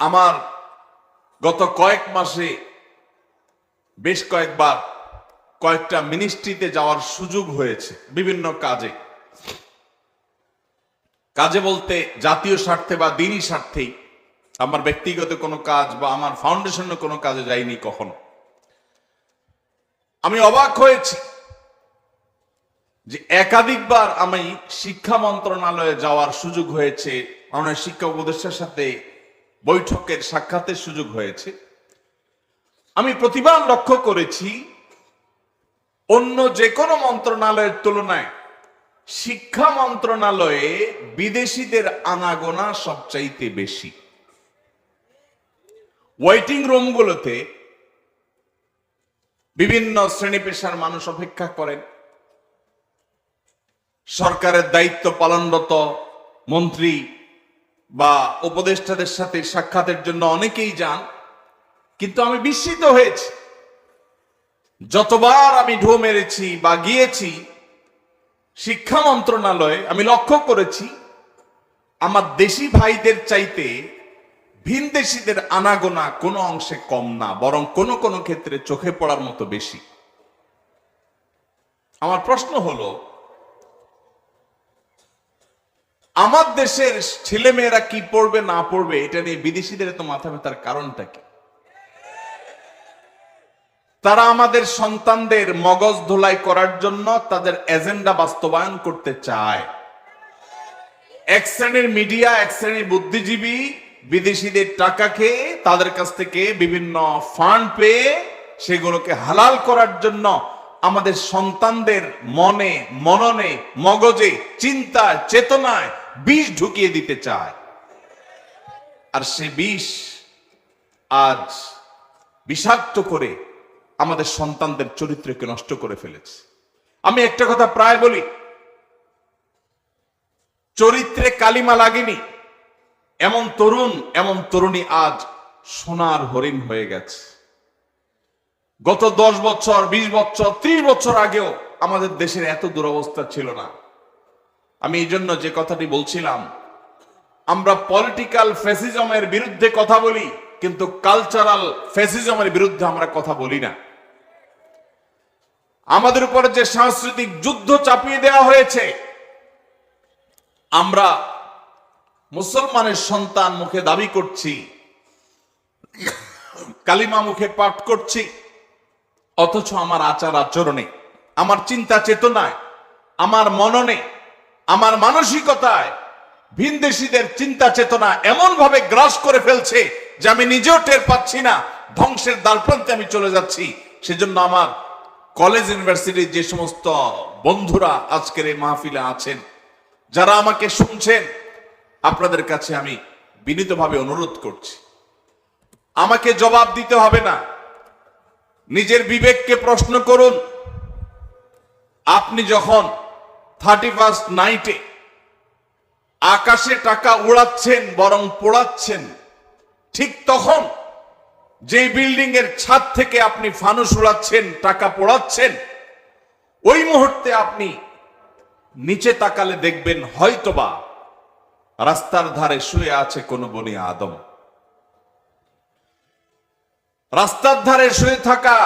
আমার গত কয়েক মাসে বেশ কয়েকবার কয়েকটা মিনিস্ট্রিতে যাওয়ার সুযোগ হয়েছে বিভিন্ন কাজে। কাজে বলতে জাতীয় স্বার্থে বা দিনই স্বার্থেই আমার ব্যক্তিগত কোনো কাজ বা আমার ফাউন্ডেশনের কোনো কাজে যাইনি কখনো। আমি অবাক হয়েছি যে একাধিকবার আমি শিক্ষা মন্ত্রণালয়ে যাওয়ার সুযোগ হয়েছে আমার শিক্ষা উপদেষ্টার সাথে বৈঠকের সাক্ষাতের সুযোগ হয়েছে। আমি প্রতিবার লক্ষ্য করেছি, অন্য যে কোনো মন্ত্রণালয়ের তুলনায় শিক্ষা মন্ত্রণালয়ে বিদেশিদের আনাগোনা সবচাইতে বেশি। ওয়েটিং রুমগুলোতে বিভিন্ন শ্রেণি পেশার মানুষ অপেক্ষা করেন। সরকারের দায়িত্ব পালনরত মন্ত্রী বা উপদেষ্টাদের সাথে সাক্ষাতের জন্য অনেকেই যান, কিন্তু আমি বিস্মিত হয়েছি। যতবার আমি ঢো মেরেছি বা গিয়েছি, শিক্ষা মন্ত্রণালয়ে আমি লক্ষ্য করেছি, আমার দেশি ভাইদের চাইতে ভিনদেশিদের আনাগোনা কোনো অংশে কম না, বরং কোনো কোনো ক্ষেত্রে চোখে পড়ার মতো বেশি। আমার প্রশ্ন হলো আমার দেশের ছেলে মেয়েরা কি পড়বে, না পড়বে, এটা নিয়ে বিদেশিদের তো মাথা ব্যথার কারণটা কি? তারা আমাদের সন্তানদের মগজ ধোলাই করার জন্য তাদের এজেন্ডা বাস্তবায়ন করতে চায়। এক শ্রেণির মিডিয়া, এক শ্রেণির বুদ্ধিজীবী বিদেশিদের টাকা খেয়ে তাদের কাছ থেকে বিভিন্ন ফান্ড পেয়ে সেগুলোকে হালাল করার জন্য আমাদের সন্তানদের মনে, মননে, মগজে, চিন্তায়, চেতনায় বিষ ঢুকিয়ে দিতে চায়। আর সে বিষ আজ বিষাক্ত করে আমাদের সন্তানদের চরিত্রকে নষ্ট করে ফেলেছে। আমি একটা কথা প্রায় বলি, চরিত্রে কালিমা লাগেনি। এমন তরুণ, এমন তরুণী আজ সোনার হরিণ হয়ে গেছে। গত দশ বছর, বিশ বছর, ত্রিশ বছর আগেও আমাদের দেশের এত দুরবস্থা ছিল না। আমি এই জন্য যে কথাটি বলছিলাম, আমরা পলিটিক্যাল ফ্যাসিজমের বিরুদ্ধে কথা বলি, কিন্তু কালচারাল ফ্যাসিজমের বিরুদ্ধে আমরা কথা বলি না। আমাদের উপর যে সাংস্কৃতিক যুদ্ধ চাপিয়ে দেওয়া হয়েছে, আমরা মুসলমানের সন্তান মুখে দাবি করছি, কালিমা মুখে পাঠ করছি, অথচ আমার আচার আচরণে আমার চিন্তা চেতনায় আমার মননে আমার মানসিকতায় ভিনদেশীদের চিন্তা চেতনা এমন ভাবে গ্রাস করে ফেলছে যে আমি নিজেও টের পাচ্ছি না, ধ্বংসের দ্বারপ্রান্তে আমি চলে যাচ্ছি। সেজন্য আমার কলেজ ইউনিভার্সিটির যে সমস্ত বন্ধুরা আজকের এই মাহফিলে আছেন, যারা আমাকে শুনছেন, আপনাদের কাছে আমি বিনীতভাবে অনুরোধ করছি। আমাকে জবাব দিতে হবে না। নিজের বিবেককে প্রশ্ন করুন। আপনি যখন থার্টি ফার্স্ট নাইটে আকাশে টাকা উড়াচ্ছেন, বরং পোড়াচ্ছেন। ঠিক তখন যে বিল্ডিং এর ছাদ থেকে আপনি ফানুস উড়াচ্ছেন, টাকা পোড়াচ্ছেন, ওই মুহূর্তে আপনি নিচে তাকালে দেখবেন হয়তোবা রাস্তার ধারে শুয়ে আছে কোনো বনি আদম। রাস্তার ধারে শুয়ে থাকা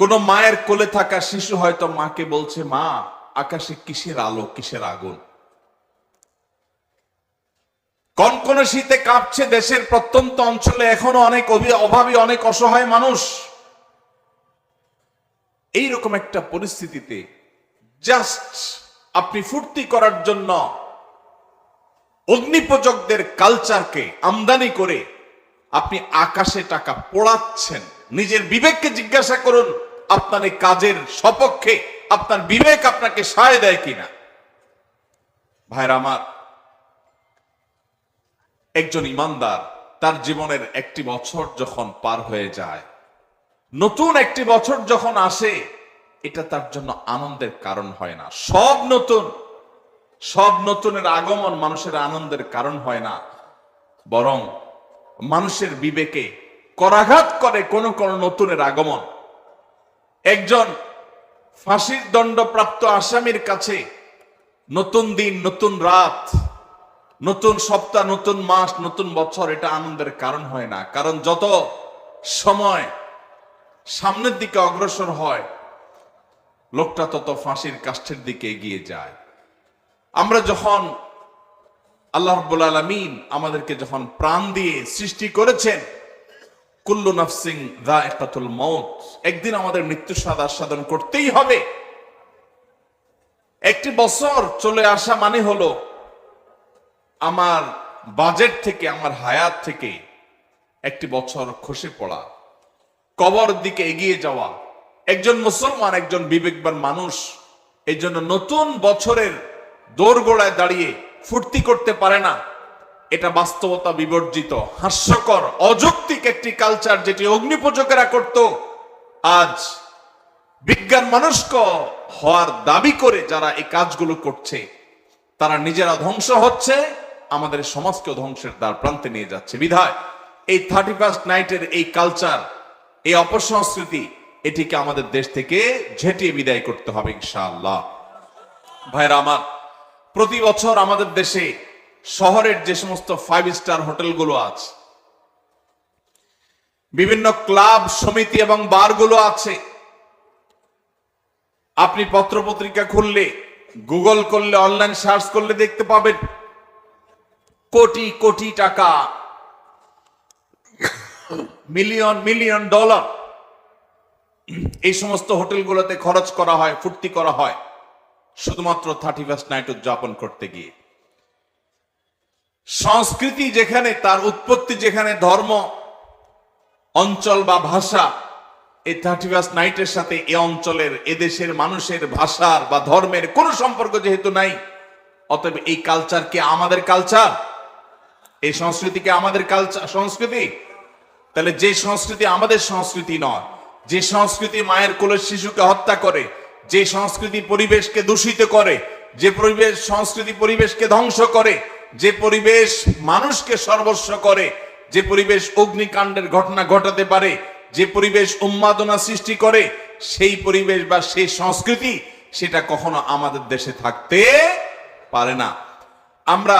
কোন মায়ের কোলে থাকা শিশু হয়তো মাকে বলছে, মা, আকাশে কিসের আলো, কিসের আগুন? কোন শীতে কাঁপছে দেশের প্রত্যন্ত অঞ্চলে এখনও অনেক অভি- অভাবী, অনেক অসহায় মানুষ। এইরকম একটা পরিস্থিতিতে জাস্ট আপনি ফুর্তি করার জন্য অগ্নিপূজকদের কালচারকে আমদানি করে আপনি আকাশে টাকা পোড়াচ্ছেন। নিজের বিবেককে জিজ্ঞাসা করুন আপনার এই কাজের সপক্ষে আপনার বিবেক আপনাকে সায় দেয় কিনা? ভাইরা আমার, একজন ইমানদার তার জীবনের একটি বছর যখন পার হয়ে যায়, নতুন একটি বছর যখন আসে, এটা তার জন্য আনন্দের কারণ হয় না। সব নতুন, সব নতুনের আগমন মানুষের আনন্দের কারণ হয় না। বরং মানুষের বিবেকে করাঘাত করে কোন কোন নতুনের আগমন একজন ফাঁসির দণ্ডপ্রাপ্ত আসামির কাছে নতুন দিন, নতুন রাত, নতুন সপ্তাহ, নতুন মাস, নতুন বছর, এটা আনন্দের কারণ হয় না। কারণ যত সময় সামনের দিকে অগ্রসর হয়, লোকটা তত ফাঁসির কাষ্ঠের দিকে এগিয়ে যায়। আমরা যখন আল্লাহ রব্বুল আলমিন আমাদেরকে যখন প্রাণ দিয়ে সৃষ্টি করেছেন কুল্লু নাফসিং দা একাতুল মৌত একদিন আমাদের মৃত্যু স্বাদ আস্বাদন করতেই হবে। একটি বছর চলে আসা মানে হলো, আমার বাজেট থেকে, আমার হায়াত থেকে একটি বছর খসে পড়া, কবর দিকে এগিয়ে যাওয়া। একজন মুসলমান, একজন বিবেকবান মানুষ এই জন্য নতুন বছরের দোরগোড়ায় দাঁড়িয়ে ফুর্তি করতে পারে না। এটা বাস্তবতা বিবর্জিত, হাস্যকর, অযৌক্তিক একটি কালচার যেটি অগ্নিপূজকেরা করত। আজ বিজ্ঞান মনস্ক হওয়ার দাবি করে যারা এই কাজগুলো করছে, তারা নিজেরা ধ্বংস হচ্ছে, আমাদের সমাজকে ধ্বংসের দ্বার প্রান্তে নিয়ে যাচ্ছে। বিধায়, এই থার্টি ফার্স্ট নাইটের এই কালচার এই অপসংস্কৃতি, এটিকে আমাদের দেশ থেকে ঝেঁটিয়ে বিদায় করতে হবে ইনশাআল্লাহ। ভাইরা আমার, প্রতি বছর আমাদের দেশে শহরের যে সমস্ত ফাইভ স্টার হোটেলগুলো আছে, বিভিন্ন ক্লাব, সমিতি এবং বারগুলো আছে, আপনি পত্রপত্রিকা খুললে, গুগল করলে, অনলাইন সার্চ করলে দেখতে পাবেন, কোটি কোটি টাকা, মিলিয়ন মিলিয়ন ডলার এই সমস্ত হোটেলগুলোতে খরচ করা হয়, ফুর্তি করা হয়, শুধুমাত্র থার্টি ফার্স্ট নাইট উদযাপন করতে গিয়ে। সংস্কৃতি যেখানে, তার উৎপত্তি যেখানে, ধর্ম, অঞ্চল বা ভাষা, এই থার্টি ফার্স্ট নাইটের সাথে এ অঞ্চলের এদেশের মানুষের ভাষার বা ধর্মের কোনো সম্পর্ক যেহেতু নাই, অতএব এই কালচার কি আমাদের কালচার এই সংস্কৃতি কি আমাদের কালচার সংস্কৃতি? তাহলে যে সংস্কৃতি আমাদের সংস্কৃতি নয়, যে সংস্কৃতি মায়ের কোলের শিশুকে হত্যা করে, যে সংস্কৃতি পরিবেশকে দূষিত করে, যে পরিবেশ, সংস্কৃতি পরিবেশকে ধ্বংস করে যে পরিবেশ মানুষকে সর্বস্ব করে, যে পরিবেশ অগ্নিকাণ্ডের ঘটনা ঘটাতে পারে, যে পরিবেশ উন্মাদনা সৃষ্টি করে, সেই পরিবেশ বা সেই সংস্কৃতি সেটা কখনো আমাদের দেশে থাকতে পারে না। আমরা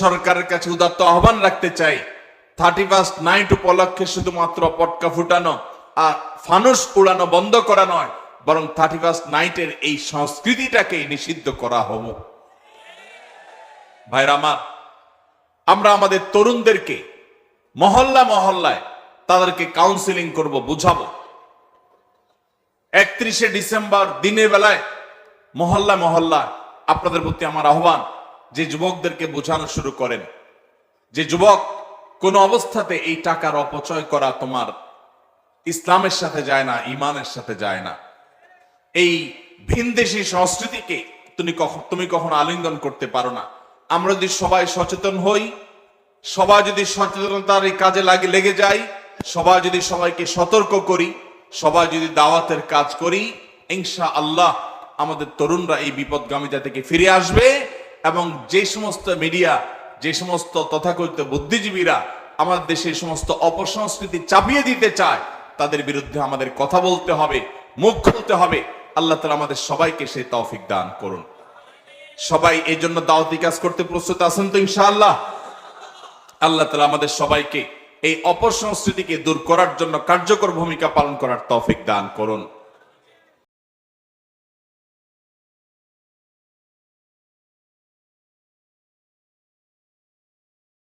সরকারের কাছে উদাত্ত আহ্বান রাখতে চাই থার্টি ফার্স্ট নাইট উপলক্ষে শুধুমাত্র পটকা ফুটানো আর ফানুস উড়ানো বন্ধ করা নয়, বরং থার্টি ফার্স্ট নাইটের এই সংস্কৃতিটাকে নিষিদ্ধ করা হব ভাইরা আমার, আমরা আমাদের তরুণদেরকে মহল্লা মহল্লায় তাদেরকে কাউন্সিলিং করব, বুঝাবো। একত্রিশে ডিসেম্বর দিনের বেলায় মহল্লা মহল্লা আপনাদের প্রতি আমার আহ্বান, যে যুবকদেরকে বোঝানো শুরু করেন। যে যুবক, কোন অবস্থাতে এই টাকার অপচয় করা তোমার ইসলামের সাথে যায় না, ইমানের সাথে যায় না। এই ভিনদেশি সংস্কৃতিকে তুমি কখন তুমি কখনো আলিঙ্গন করতে পারো না। আমরা যদি সবাই সচেতন হই, সবাই যদি সচেতনতার এই কাজে লাগে লেগে যাই, সবাই যদি সবাইকে সতর্ক করি, সবাই যদি দাওয়াতের কাজ করি ইনশা আল্লাহ আমাদের তরুণরা এই বিপদগামিতা থেকে ফিরে আসবে এবং যে সমস্ত মিডিয়া, যে সমস্ত তথাকথিত বুদ্ধিজীবীরা আমাদের দেশে সমস্ত অপসংস্কৃতি চাপিয়ে দিতে চায়, তাদের বিরুদ্ধে আমাদের কথা বলতে হবে, মুখ খুলতে হবে। আল্লাহ তালা আমাদের সবাইকে সেই তৌফিক দান করুন। সবাই এই জন্য দাওয়াতি কাজ করতে প্রস্তুত আছেন তো ইনশাআল্লাহ? আল্লাহ তালা আমাদের সবাইকে এই অপসংস্কৃতিকে দূর করার জন্য কার্যকর ভূমিকা পালন করার তৌফিক দান করুন।